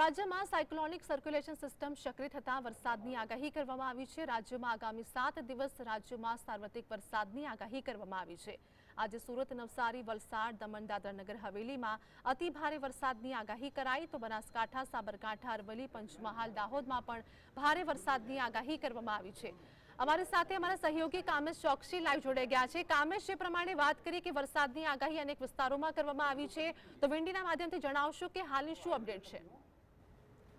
રાજ્યમાં cyclonic circulation system સક્રિય થતાં વરસાદની આગાહી કરવામાં આવી છે. રાજ્યમાં આગામી સાત દિવસ રાજ્યમાં સાર્વત્રિક વરસાદની આગાહી કરવામાં આવી છે. આજે સુરત, નવસારી, વલસાડ, દમણ, દાદરાનગર, હવેલીમાં અતિ ભારે વરસાદની આગાહી કરાઈ તો બનાસકાંઠા, સાબરકાંઠા, અરવલ્લી, પંચમહાલ, દાહોદમાં પણ ભારે વરસાદની આગાહી કરવામાં આવી છે. અમારી સાથે અમારા સહયોગી કામેશ ચોકસી લાઈવ જોડાઈ ગયા છે. કામેશ, જે પ્રમાણે વાત કરી કે વરસાદની આગાહી અનેક વિસ્તારોમાં કરવામાં આવી છે, તો વિંડીના માધ્યમથી જણાવશો કે હાલની શું અપડેટ છે?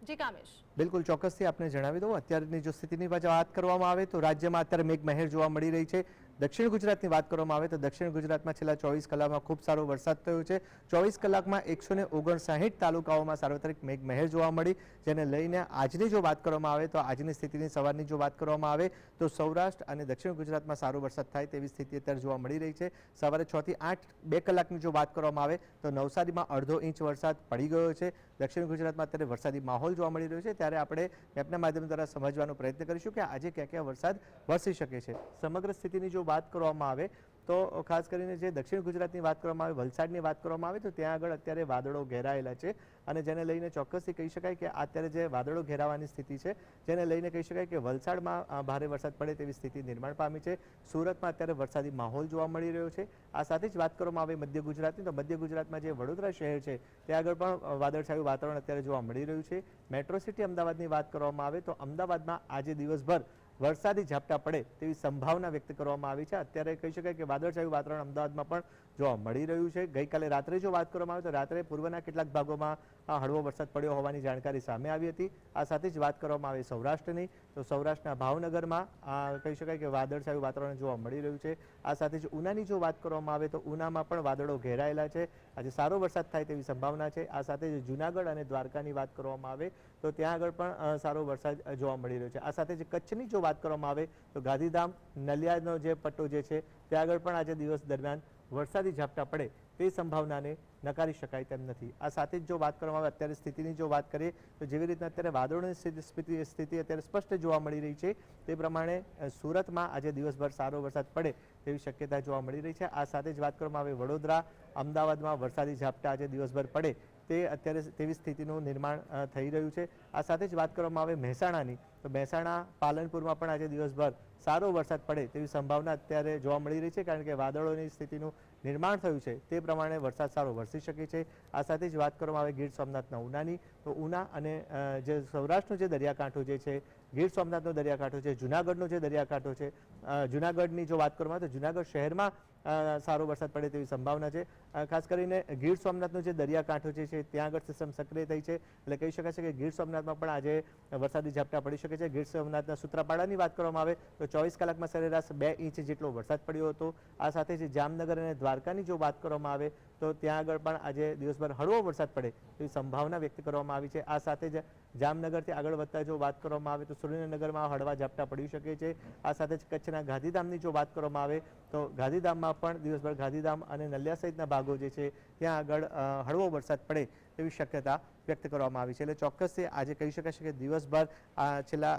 જી કામેશ. બિલકુલ, ચોક્કસથી આપને જણાવી દઉં. અત્યારની જો સ્થિતિની વાત કરવામાં આવે તો રાજ્યમાં અત્યારે મેઘ મહેર જોવા મળી રહી છે. દક્ષિણ ગુજરાતની વાત કરવામાં આવે તો દક્ષિણ ગુજરાતમાં છેલ્લા ચોવીસ કલાકમાં ખૂબ સારો વરસાદ થયો છે. ચોવીસ કલાકમાં એકસો ને ઓગણસાઠ તાલુકાઓમાં સાર્વત્રિક મેઘમહેર જોવા મળી, જેને લઈને આજની જો વાત કરવામાં આવે તો આજની સ્થિતિની સવારની જો વાત કરવામાં આવે તો સૌરાષ્ટ્ર અને દક્ષિણ ગુજરાતમાં સારો વરસાદ થાય તેવી સ્થિતિ અત્યારે જોવા મળી રહી છે. સવારે છ થી આઠ બે કલાકની જો વાત કરવામાં આવે તો નવસારીમાં અડધો ઇંચ વરસાદ પડી ગયો છે. દક્ષિણ ગુજરાતમાં અત્યારે વરસાદી માહોલ જોવા મળી રહ્યો છે. ત્યારે આપણે મેપના માધ્યમ દ્વારા સમજવાનો પ્રયત્ન કરીશું કે આજે ક્યાં ક્યાં વરસાદ વરસી શકે છે. સમગ્ર સ્થિતિની જો વાત કરવામાં આવે, તો ખાસ કરીને જે દક્ષિણ ગુજરાતની વાત કરવામાં આવે, વલસાડની વાત કરવામાં આવે, તો ત્યાં આગળ અત્યારે વાદળો ઘેરાયેલા છે. અને જેને લઈને ચોક્કસથી કહી શકાય કે અત્યારે જે વાદળો ઘેરાવાની સ્થિતિ છે, જેને લઈને કહી શકાય કે વલસાડમાં ભારે વરસાદ પડે તેવી સ્થિતિ નિર્માણ પામી છે. સુરતમાં અત્યારે વરસાદી માહોલ જોવા મળી રહ્યો છે. આ સાથે જ વાત કરવામાં આવે મધ્ય ગુજરાતની, તો મધ્ય ગુજરાતમાં જે વડોદરા શહેર છે, ત્યાં આગળ પણ વાદળછાયું વાતાવરણ અત્યારે જોવા મળી રહ્યું છે. મેટ્રો સિટી અમદાવાદની વાત કરવામાં આવે, તો અમદાવાદમાં આજે દિવસભર વરસાદી ઝાપટા પડે તેવી સંભાવના વ્યક્ત કરવામાં આવી છે. અત્યારે કહી શકાય કે વાદળછાયું વાતાવરણ અમદાવાદમાં પણ જોવા મળી રહ્યું છે. ગઈકાલે રાત્રે જો વાત કરવામાં આવે તો રાત્રે પૂર્વના કેટલાક ભાગોમાં હળવો વરસાદ પડ્યો હોવાની જાણકારી સામે આવી હતી. આ સાથે જ વાત કરવામાં આવે સૌરાષ્ટ્રની, તો સૌરાષ્ટ્રના ભાવનગરમાં કહી શકાય કે વાદળછાયું વાતાવરણ જોવા મળી રહ્યું છે. આ સાથે જ ઉનાની જો વાત કરવામાં આવે તો ઉનામાં પણ વાદળો ઘેરાયેલા છે. આજે સારો વરસાદ થાય તેવી સંભાવના છે. આ સાથે જ જુનાગઢ અને દ્વારકાની વાત કરવામાં આવે તો ત્યાં આગળ પણ સારો વરસાદ જોવા મળી રહ્યો છે. આ સાથે જે કચ્છની જો વાત કરવામાં આવે તો ગાંધીધામ નલિયાનો જે પટ્ટો જે છે, ત્યાં આગળ પણ આજે દિવસ દરમિયાન વરસાદી ઝાપટા પડે તે સંભાવનાને નકારી શકાય તેમ નથી. આ સાથે જ જો વાત કરવામાં આવે અત્યારે સ્થિતિની જો વાત કરીએ, તો જેવી રીતના અત્યારે વાદળોની સ્થિતિ, સ્થિતિ- અત્યારે સ્પષ્ટ જોવા મળી રહી છે. તે પ્રમાણે સુરતમાં આજે દિવસભર સારો વરસાદ પડે તેવી શક્યતા જોવા મળી રહી છે. આ સાથે જ વાત કરવામાં આવે વડોદરા, અમદાવાદમાં વરસાદી ઝાપટા આજે દિવસભર પડે તે અત્યારે તેવી સ્થિતિનું નિર્માણ થઈ રહ્યું છે. આ સાથે જ વાત કરવામાં આવે મહેસાણાની, તો મહેસાણા, પાલનપુરમાં પણ આજે દિવસભર સારો વરસાદ પડે તેવી સંભાવના અત્યારે જોવા મળી રહી છે, કારણ કે વાદળોની સ્થિતિનું નિર્માણ થયું છે. તે પ્રમાણે વરસાદ સારો વરસી શકે છે. આ સાથે જ વાત કરવામાં આવે ગીર સોમનાથના ઉનાની. તો ઉના અને જે સૌરાષ્ટ્રનો જે દરિયાકાંઠો જે છે, ગીર સોમનાથનો દરિયાકાંઠો છે, જુનાગઢનો જે દરિયાકાંઠો છે જુનાગઢની જો વાત કરવામાં આવે તો જુનાગઢ શહેરમાં સારો વરસાદ પડે તેવી સંભાવના છે. ખાસ કરીને ગીર સોમનાથનો જે દરિયાકાંઠો જે છે ત્યાં આગળ સિસ્ટમ સક્રિય થઈ છે, એટલે કહી શકાય છે કે ગીર સોમનાથમાં પણ આજે વરસાદી ઝાપટા પડી શકે છે. ગીર સોમનાથના સૂત્રાપાડાની વાત કરવામાં આવે તો ચોવીસ કલાકમાં સરેરાશ બે ઇંચ જેટલો વરસાદ પડ્યો હતો. આ સાથે જે જામનગર અને દ્વારકાની જો વાત કરવામાં આવે તો ત્યાં આગળ પણ આજે દિવસભર હળવો વરસાદ પડે તેવી સંભાવના વ્યક્ત કરવામાં આવી છે. આ સાથે જ જામનગરથી આગળ વધતા જો વાત કરવામાં આવે તો સુરેન્દ્રનગરમાં હળવા ઝાપટા પડી શકે છે. આ સાથે જ કચ્છના ગાંધીધામની જો વાત કરવામાં આવે તો ગાંધીધામમાં પણ દિવસભર ગાંધીધામ અને નલિયા સહિતના ભાગો જે છે, ત્યાં આગળ હળવો વરસાદ પડે તેવી શક્યતા વ્યક્ત કરવામાં આવી છે. એટલે ચોક્કસથી આજે કહી શકાય કે દિવસભર છેલ્લા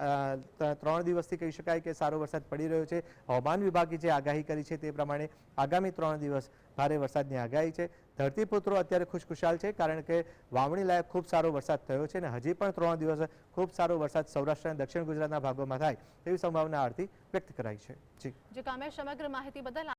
ત્રણ દિવસથી કહી શકાય કે સારો વરસાદ પડી રહ્યો છે. હવામાન વિભાગે જે આગાહી કરી છે તે પ્રમાણે આગામી ત્રણ દિવસ ભારે વરસાદની આગાહી છે. ધરતીપુત્રો અત્યારે ખુશખુશાલ છે કારણ કે વાવણી લાયક ખૂબ સારો વરસાદ થયો છે અને હજી પણ ત્રણ દિવસ ખૂબ સારો વરસાદ સૌરાષ્ટ્ર અને દક્ષિણ ગુજરાતના ભાગોમાં થાય તેવી સંભાવના આરતી વ્યક્ત કરાઈ છે. જી. જો કામે સમગ્ર માહિતી બદલ